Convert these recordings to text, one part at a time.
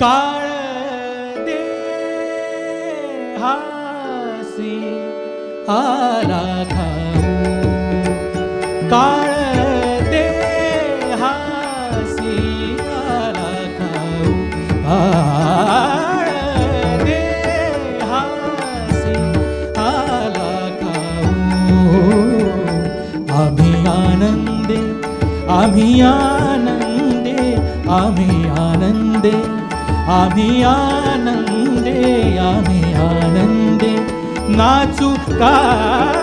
काळ दे हासी आला खाऊ काळ दे हासी खाऊ खाऊ आनंदे आम्ही आनंदे आनंदे। आम्ही आनंदे आम्ही आनंदे. नाचू का?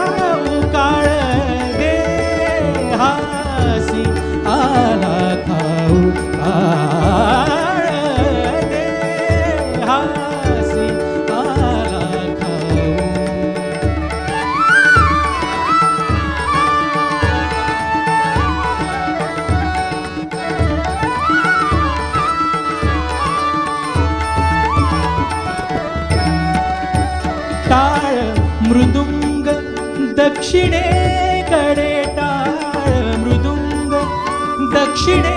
मृदुंग दक्षिणेकडे टाळ. मृदुंग दक्षिणे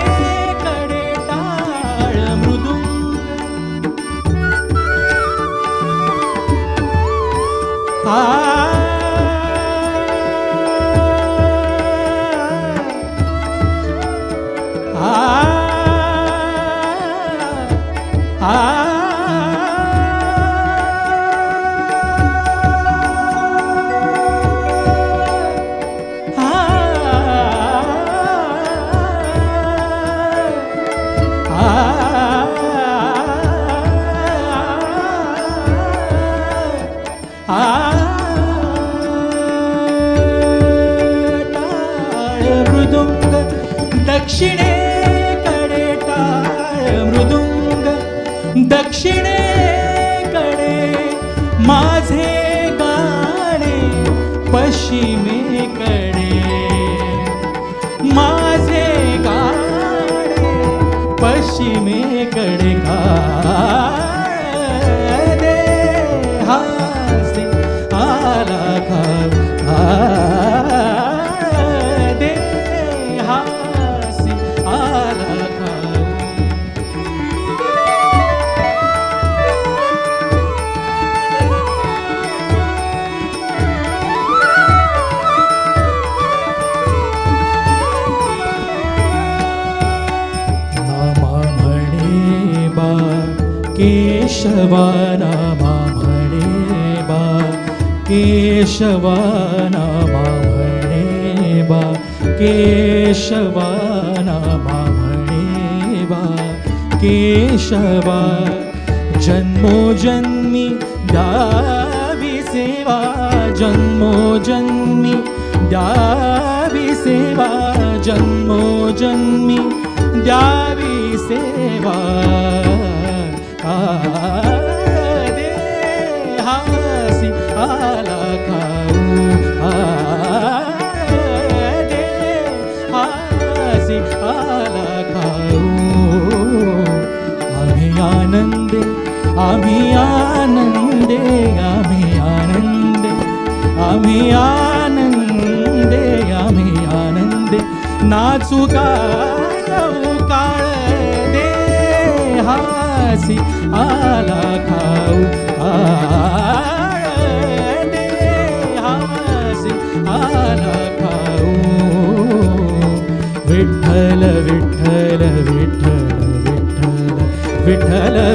दक्षिणेकडे टाळ मृदुंग. दक्षिणेकडे माझे गाणे पश्चिमेकडे. माझे गाणे पश्चिमे केशवाणे वा केशवाणे वा भणे बा केशवा जन्मो जन्मि दावि सेवा जन्मो जन्मि दावि सेवा जन्मो जन्मि दावि सेवा। आम्हाला खाऊ आम्ही आनंदे आम्ही आनंदे आम्ही आनंदे. आम्ही आनंदे आम्ही आनंदे. नाचू काळ दे हासी आला खाऊ आ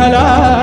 helal